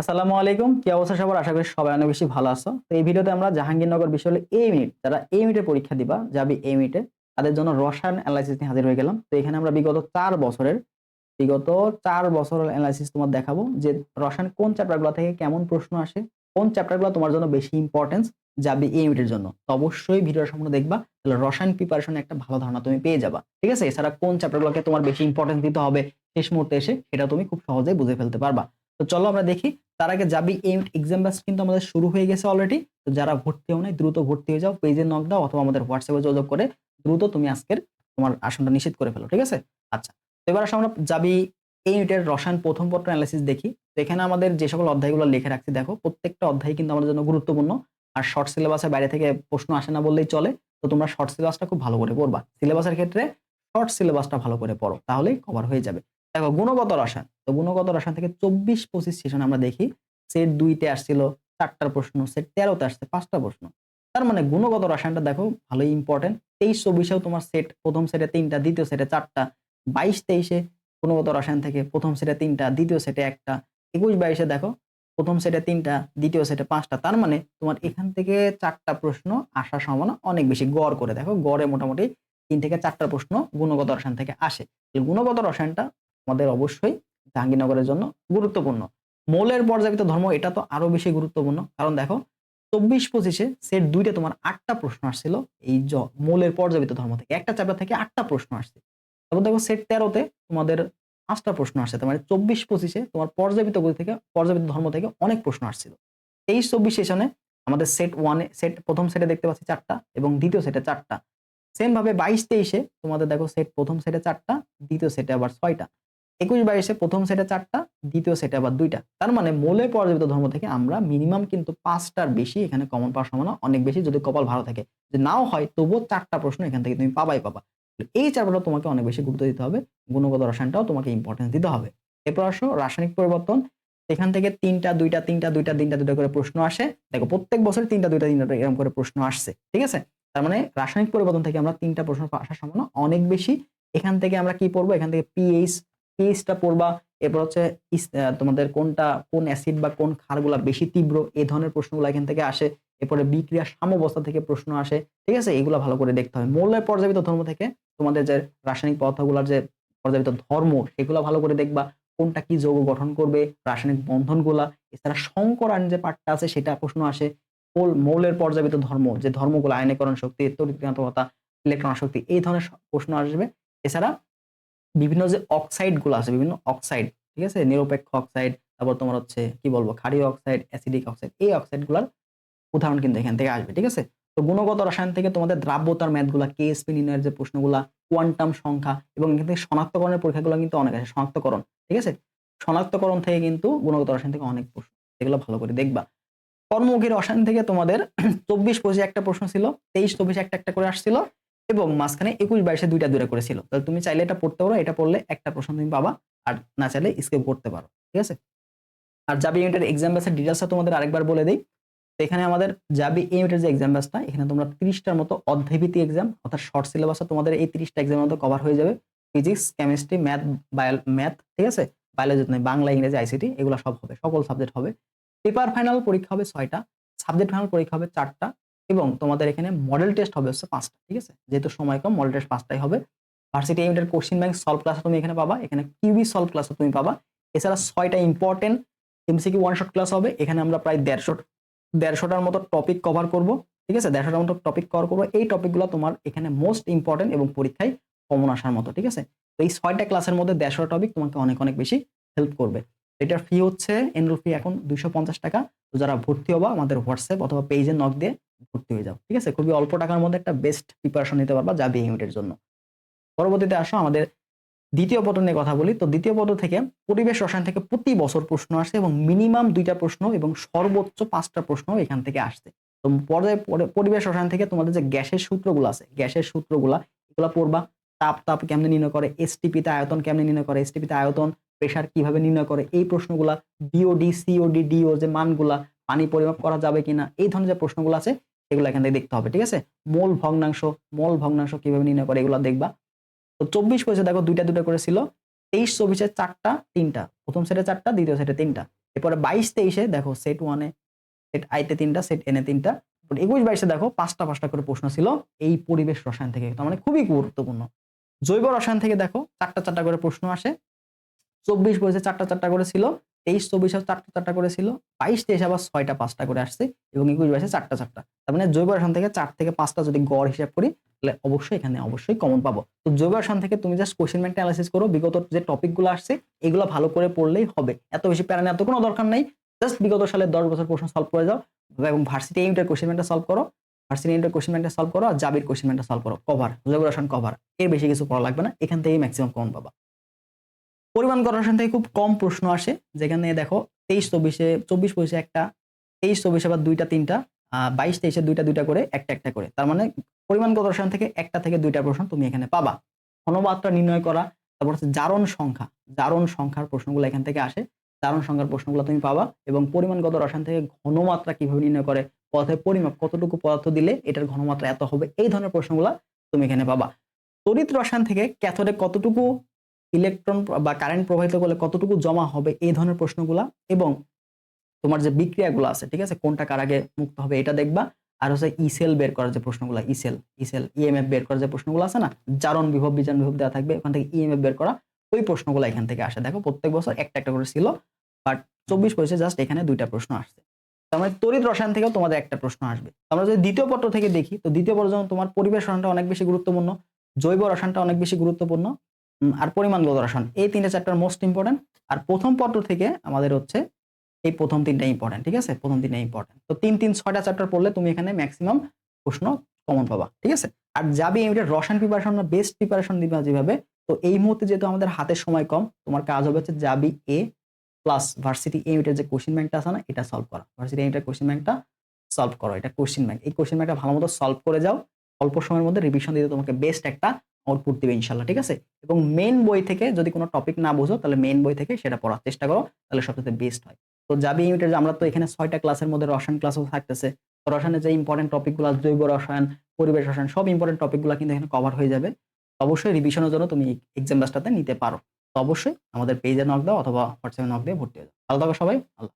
আসসালামু আলাইকুম। কি অবস্থা সবার? আশা করি সবাই অনেক বেশি ভালো আছো। তো এই ভিডিওতে আমরা জাহাঙ্গীরনগর বিশ্ববিদ্যালয় এ মিনিট যারা এ মিনিটে পরীক্ষা দিবা, যাবে এ মিনিটে তাদের জন্য রসায়ন অ্যানালাইসিস নিয়ে হাজির হয়ে গেলাম। তো এখানে আমরা বিগত চার বছরের, বিগত চার বছরের অ্যানালাইসিস তোমার দেখাবো যে রসায়ন কোন চ্যাপ্টারগুলো থেকে কেমন প্রশ্ন আসে, কোন চ্যাপ্টারগুলো তোমার জন্য বেশি ইম্পর্টেন্স যাবে এ মিনিটের জন্য। তো অবশ্যই ভিডিওটা সম্পূর্ণ দেখবা, তাহলে রসায়ন প্রিপারেশনে একটা ভালো ধারণা তুমি পেয়ে যাবা। ঠিক আছে? এছাড়া কোন চ্যাপ্টারগুলোকে তোমার বেশি ইম্পর্টেন্স দিতে হবে শেষ মুহূর্তে এসে, সেটা তুমি খুব সহজেই বুঝে ফেলতে পারবা। তো চলো আমরা দেখি। তার আগে যাবি এইম এক্সাম ব্যাচ কিন্তু আমাদের শুরু হয়ে গেছে অলরেডি তো যারা ভর্তি হও নাই, দ্রুত ভর্তি হয়ে যাও পেজে নক দাও অথবা আমাদের হোয়াটসঅ্যাপে যোগাযোগ করে দ্রুত তুমি আজকের তোমার আসনটা নিশ্চিত করে ফেলো, ঠিক আছে? আচ্ছা তো এবার আসলে আমরা যাবি এই ইউনিটের রসায়ন প্রথম পত্র অ্যানালাইসিস দেখি। এখানে আমাদের যে সকল অধ্যায়গুলো লিখে রাখছি, দেখো প্রত্যেকটা অধ্যায় কিন্তু আমাদের জন্য গুরুত্বপূর্ণ। আর শর্ট সিলেবাসের বাইরে থেকে প্রশ্ন আসে না বললেই চলে। তো তোমরা শর্ট সিলেবাসটা খুব ভালো করে পড়বা। সিলেবাসের ক্ষেত্রে শর্ট সিলেবাসটা ভালো করে পড়ো, তাহলেই কভার হয়ে যাবে। দেখো গুণগত রসায়ন। তো গুণগত রসায়ন থেকে চব্বিশ পঁচিশ সেশন আমরা দেখি সেট দুইতে আসছিল, চারটার প্রশ্ন সেট তেরোতে আসছে, পাঁচটা প্রশ্ন। তার মানে গুণগত রসায়নটা দেখো ভালোই ইম্পর্টেন্ট তেইশ চব্বিশেও তোমার সেট প্রথম সেটে তিনটা, দ্বিতীয় সেটে চারটা। বাইশ তেইশে গুণগত রসায়ন থেকে প্রথম সেটে তিনটা, দ্বিতীয় সেটে একটা। একুশ বাইশে দেখো প্রথম সেটে তিনটা, দ্বিতীয় সেটে পাঁচটা। তার মানে তোমার এখান থেকে চারটা প্রশ্ন আসার সম্ভাবনা অনেক বেশি। গড় করে দেখো, গড়ে মোটামুটি তিন থেকে চারটা প্রশ্ন গুণগত রসায়ন থেকে আসে। গুণগত রসায়নটা আমাদের অবশ্যই জাহাঙ্গীরনগরের জন্য গুরুত্বপূর্ণ। মৌলের পর্যাপিত ধর্ম, এটা তো আরও বেশি গুরুত্বপূর্ণ। কারণ দেখো, চব্বিশ পঁচিশে সেট দুইটা তোমার আটটা প্রশ্ন আসছিল, এই জ, মৌলের পর্যাপিত ধর্ম থেকে। একটা চ্যাপ্টার থেকে আটটা প্রশ্ন আসছে। তারপর দেখো, সেট তেরোতে তোমাদের পাঁচটা প্রশ্ন আসছে। মানে চব্বিশ পঁচিশে তোমার পর্যাপিত গতি থেকে পর্যাপিত ধর্ম থেকে অনেক প্রশ্ন আসছিল। তেইশ চব্বিশ সেশনে আমাদের সেট ওয়ানে, সেট প্রথম সেটে দেখতে পাচ্ছি চারটা এবং দ্বিতীয় সেটে চারটা। সেম ভাবে বাইশ তেইশে তোমাদের দেখো, সেট প্রথম সেটে চারটা, দ্বিতীয় সেটে আবার ছয়টা। একুশ বাইশে প্রথম সেটে চারটা, দ্বিতীয় সেটে আবার দুইটা। তার মানে মৌলের পর্যাপিত ধর্ম থেকে আমরা মিনিমাম কিন্তু পাঁচটার বেশি এখানে কমন পাওয়ার সম্ভাবনা অনেক বেশি যদি কপাল ভালো থাকে। যে নাও হয়, তবুও চারটা প্রশ্ন এখান থেকে তুমি পাবাই পাবা। এই চ্যাপ্টারটা তোমাকে অনেক বেশি গুরুত্ব দিতে হবে, গুণগত রসায়নটাও তোমাকে ইম্পর্টেন্স দিতে হবে। এরপর আসো রাসায়নিক পরিবর্তন। এখান থেকে তিনটা, দুইটা তিনটা দুইটা তিনটা, দুইটা করে প্রশ্ন আসে। দেখো প্রত্যেক বছর তিনটা, দুইটা, তিনটা এরকম করে প্রশ্ন আসছে, ঠিক আছে? তার মানে রাসায়নিক পরিবর্তন থেকে আমরা তিনটা প্রশ্ন আসার সম্ভাবনা অনেক বেশি। এখান থেকে আমরা কি পড়ব? এখান থেকে পিএইচ পিএইচটা পড়বা, এরপর হচ্ছে তোমাদের কোনটা, কোন অ্যাসিড বা কোন ক্ষারগুলা বেশি তীব্র এই ধরনের প্রশ্নগুলো এখান থেকে আসে। এরপরে বিক্রিয়া সাম্যাবস্থা থেকে প্রশ্ন আসে। ঠিক আছে? এগুলো ভালো করে দেখতে হবে। মৌলের পর্যাপিত ধর্ম থেকে তোমাদের যে রাসায়নিক পদার্থগুলোর যে পর্যাপিত ধর্ম, সেগুলো ভালো করে দেখবা। কোনটা কি যৌগ গঠন করবে, রাসায়নিক বন্ধনগুলা। এছাড়া সংকরায়ন যে পার্টটা আছে, সেটা প্রশ্ন আসে। মৌল- মৌলের পর্যাপিত ধর্ম, যে ধর্মগুলো আয়নীকরণ শক্তি তড়িৎকান্তকতা ইলেকট্রন শক্তি এই ধরনের প্রশ্ন আসবে। এছাড়া বিভিন্ন যে অক্সাইডগুলো আছে, বিভিন্ন অক্সাইড ঠিক আছে? নিরপেক্ষ অক্সাইড তারপর তোমার হচ্ছে, কি বলব? ক্ষারীয় অক্সাইড অ্যাসিডিক অক্সাইড এই অক্সাইডগুলার উদাহরণ কিন্তু এখান থেকে আসবে, ঠিক আছে? তো গুণগত রসায়ন থেকে তোমাদের দ্রাব্যতার ম্যাথগুলা কেএসপি নির্ণয়ের যে প্রশ্নগুলা কোয়ান্টাম সংখ্যা এবং এখান থেকে শনাক্তকরণের পরীক্ষাগুলো কিন্তু অনেক আছে, শনাক্তকরণ, ঠিক আছে? শনাক্তকরণ থেকে কিন্তু গুণগত রসায়ন থেকে অনেক প্রশ্ন এগুলো ভালো করে দেখবা। কর্মমুখী রসায়ন থেকে তোমাদের চব্বিশ পঁচিশে একটা প্রশ্ন ছিল, তেইশ, চব্বিশে একটা একটা করে আসছিল এবং মাঝখানে একুশ বাইশে দুইটা দুইটা করেছিল। তাহলে তুমি চাইলে এটা পড়তে পারো, এটা পড়লে একটা প্রশ্ন তুমি পাবা, আর না চাইলে স্কিপ করতে পারো, ঠিক আছে? আর জাবি ইউনিটের এক্সাম ব্যাসের ডিটেলসটা তোমাদের আরেকবার বলে দিই। তো এখানে আমাদের জাবি ইউনিটের যে এক্সাম ব্যাসটা এখানে তোমরা তিরিশটার মতো অধ্যায়ভিত্তিক এক্সাম অর্থাৎ শর্ট সিলেবাসটা তোমাদের এই তিরিশটা এক্সামের মতো কভার হয়ে যাবে। Physics chemistry math bio math ঠিক আছে? বায়োলজি নয় বাংলা, ইংরেজি আইসিটি এগুলো সব হবে, সকল সাবজেক্ট হবে। পেপার ফাইনাল পরীক্ষা হবে ছয়টা সাবজেক্ট ফাইনাল পরীক্ষা হবে চারটা এবং তোমাদের এখানে মডেল টেস্ট হবে হচ্ছে পাঁচটা, ঠিক আছে? যেহেতু সময় কম মডেল টেস্ট পাঁচটাই হবে। ভার্সিটি ইউনিটের কোশ্চিন ব্যাংক সলভ ক্লাস তুমি এখানে পাবা, এখানে কিউবি সলভ ক্লাস তুমি পাবা। এছাড়া ছয়টা important MCQ one shot class হবে, এখানে আমরা প্রায় দেড়শো, দেড়শোটার মতো টপিক কভার করব, ঠিক আছে? দেড়শোটার মতো টপিক কভার করব। এই টপিকগুলো তোমার এখানে মোস্ট ইম্পর্টেন্ট এবং পরীক্ষায় কমন আসার মতো, ঠিক আছে? তো এই ছয়টা ক্লাসের মধ্যে দেড়শোটা টপিক তোমাকে অনেক অনেক বেশি হেল্প করবে। এটার ফি হচ্ছে এনরোল ফি এখন দুইশো পঞ্চাশ টাকা। তো যারা ভর্তি হবা, আমাদের হোয়াটসঅ্যাপ অথবা পেজে নক দিয়ে ভর্তি হয়ে যাও, ঠিক আছে? খুবই অল্প টাকার মধ্যে একটা বেস্ট প্রিপারেশন নিতে পারবা যাবে ইউনিটের জন্য। পরবর্তীতে আসো, আমাদের দ্বিতীয় পত্র নিয়ে কথা বলি। তো দ্বিতীয় পত্র থেকে পরিবেশ রসায়ন থেকে প্রতি বছর প্রশ্ন আসে এবং মিনিমাম দুইটা প্রশ্ন এবং সর্বোচ্চ পাঁচটা প্রশ্ন এখান থেকে আসছে। তো পর্যায়ে পরিবেশ রসায়ন থেকে তোমাদের যে গ্যাসের সূত্রগুলো আছে, গ্যাসের সূত্রগুলা, এগুলো পড়বা। তাপ তাপ কেমনে নির্ণয় করে? এসটিপিতে আয়তন কেমনে নির্ণয় করে? এসটিপিতে আয়তন প্রেশার কীভাবে নির্ণয় করে, এই প্রশ্নগুলা বিওডি সিওডি ডিও যে মানগুলা, পানি পরিমাপ করা যাবে কিনা, এই ধরনের যে প্রশ্নগুলো আছে, এগুলো এখান থেকে দেখতে হবে, ঠিক আছে? মোল ভগ্নাংশ মোল ভগ্নাংশ কীভাবে নির্ণয় করে, এগুলো দেখবা। তো চব্বিশ পয়সা দেখো দুইটা দুইটা করেছিল তেইশ চব্বিশে চারটা, তিনটা। প্রথম সেটে চারটা, দ্বিতীয় সেটে তিনটা। এরপরে বাইশ তেইশে দেখো সেট ওয়ানে সেট আইতে তিনটা সেট এনে তিনটা। একুশ বাইশে দেখো পাঁচটা পাঁচটা করে প্রশ্ন ছিল, এই পরিবেশ রসায়ন থেকে, তার মানে খুবই গুরুত্বপূর্ণ। জৈব রসায়ন থেকে দেখো চারটা চারটা করে প্রশ্ন আসে চব্বিশ বয়সে চারটা চারটা করে ছিল, তেইশ চব্বিশে চারটা চারটা করে ছিল, বাইশ, তেইশ আবার ছয়টা, পাঁচটা করে আসছে এবং একুশ বাইশে চারটা চারটা। তার মানে জৈব রসায়ন থেকে চার থেকে পাঁচটা যদি গড় হিসাব করি, তাহলে অবশ্যই এখানে অবশ্যই কমন পাবো। তো জৈব রসায়ন থেকে তুমি জাস্ট কোশ্চেন ব্যাংকটা অ্যানালাইসিস করো, বিগত যে টপিকগুলো আসছে, এগুলো ভালো করে পড়লেই হবে। এত বেশি প্যারানি এত কোনো দরকার নাই। জাস্ট বিগত সালে দশ বছর প্রশ্ন সলভ করে যাও এবং ভার্সিটি ইউনিটের কোশ্চেন ব্যাংকটা সলভ করো। ভার্সিটি ইউনিটের কোশ্চেন ব্যাংকটা সলভ করো আর জাবির কোশ্চেন ব্যাংকটা সলভ করো। কভার জৈব রসায়ন কভার এর বেশি কিছু পড়া লাগবে না। এখান থেকেই ম্যাক্সিমাম কমন পাবা। পরিমাণ গঠন থেকে খুব কম প্রশ্ন আসে, যেখানে দেখো তেইশ চব্বিশে, চব্বিশ পঁচিশে একটা, তেইশ চব্বিশে আবার দুইটা, তিনটা বাইশ তেইশে দুইটা দুইটা করে, একটা একটা করে। তার মানে পরিমাণগত রসায়ন থেকে একটা থেকে দুইটা প্রশ্ন তুমি এখানে পাবা। ঘনমাত্রা নির্ণয় করা, তারপর হচ্ছে জারণ সংখ্যা, জারণ সংখ্যার প্রশ্নগুলো এখান থেকে আসে। জারণ সংখ্যার প্রশ্নগুলো তুমি পাবা এবং পরিমাণগত রসায়ন থেকে ঘনমাত্রা কীভাবে নির্ণয় করে পদার্থের পরিমাপ, কতটুকু পদার্থ দিলে এটার ঘনমাত্রা এত হবে, এই ধরনের প্রশ্নগুলো তুমি এখানে পাবা। তড়িৎ রসায়ন থেকে ক্যাথোডে কতটুকু ইলেকট্রন বা কারেন্ট প্রবাহিত করলে কতটুকু জমা হবে এই ধরনের প্রশ্নগুলা এবং তোমার যে বিক্রিয়াগুলো আছে, ঠিক আছে? কোনটা কার আগে মুক্ত হবে এটা দেখবা। আর হচ্ছে ইসেল বের করার যে প্রশ্নগুলো ইসেল ইসেল ইএমএফ বের করার যে প্রশ্নগুলো আছে না, জারণ বিভব বিজান বিভব দেওয়া থাকবে, ওখান থেকে ইএমএফ বের করা, ওই প্রশ্নগুলো এখান থেকে আসে। দেখো, প্রত্যেক বছর একটা একটা করে ছিল বাট চব্বিশ পয়সা জাস্ট এখানে দুইটা প্রশ্ন আসছে। তার মানে তড়িৎ রসায়ন থেকেও তোমাদের একটা প্রশ্ন আসবে। আমরা যদি দ্বিতীয় পত্র থেকে দেখি, তো দ্বিতীয় পত্র যেমন তোমার পরিবেশ রসায়নটা অনেক বেশি গুরুত্বপূর্ণ, জৈব রসায়নটা অনেক বেশি গুরুত্বপূর্ণ আর পরিমাণগত রসায়ন এই তিনটা চ্যাপ্টার মোস্ট ইম্পর্টেন্ট আর প্রথম পত্র থেকে আমাদের হচ্ছে এই প্রথম তিনটা ইম্পর্টেন্ট ঠিক আছে? প্রথম তিনটা ইম্পর্টেন্ট তো তিন তিন ছয়টা চ্যাপ্টার পড়লে তুমি এখানে ম্যাক্সিমাম প্রশ্ন কমন পাবা, ঠিক আছে? আর যাবে এমনিটা রসায়ন প্রিপারেশন বেস্ট প্রিপারেশন দিবা যেভাবে, তো এই মুহূর্তে যেহেতু আমাদের হাতের সময় কম, তোমার কাজ হবে হচ্ছে যাবি এ প্লাস ভার্সিটি এমিটের যে কোশ্চেন ব্যাংকটা আছে না, এটা সলভ করা। ভার্সিটি এমিটের কোশ্চেন ব্যাংকটা সলভ করো। এটা কোশ্চেন ব্যাংক এই কোশ্চেন ব্যাংকটা ভালো মতো সলভ করে যাও। অল্প সময়ের মধ্যে রিভিশন দিতে তোমাকে বেস্ট একটা আউটপুট দিবে ইনশাল্লাহ, ঠিক আছে? এবং মেন বই থেকে যদি কোনো টপিক না বুঝো, তাহলে মেন বই থেকে সেটা পড়ার চেষ্টা করো, তাহলে সবচেয়ে বেস্ট হয়। তো যাবি ইউনিটের আমরা তো এখানে ছয়টা ক্লাসের মধ্যে রসায়ন ক্লাসও থাকতেছে। তো রসায়নের যে ইম্পর্টেন্ট টপিকগুলো জৈব রসায়ন, পরিবেশ রসায়ন, সব ইম্পর্টেন্ট টপিকগুলো কিন্তু এখানে কভার হয়ে যাবে। অবশ্যই রিভিশনের জন্য তুমি এক্সাম নিতে পারো। তো অবশ্যই আমাদের পেজে নক দাও অথবা হোয়াটসঅ্যাপে নক দিয়ে ভর্তি হয়ে যাও। ভালো থাকো সবাই, আল্লাহ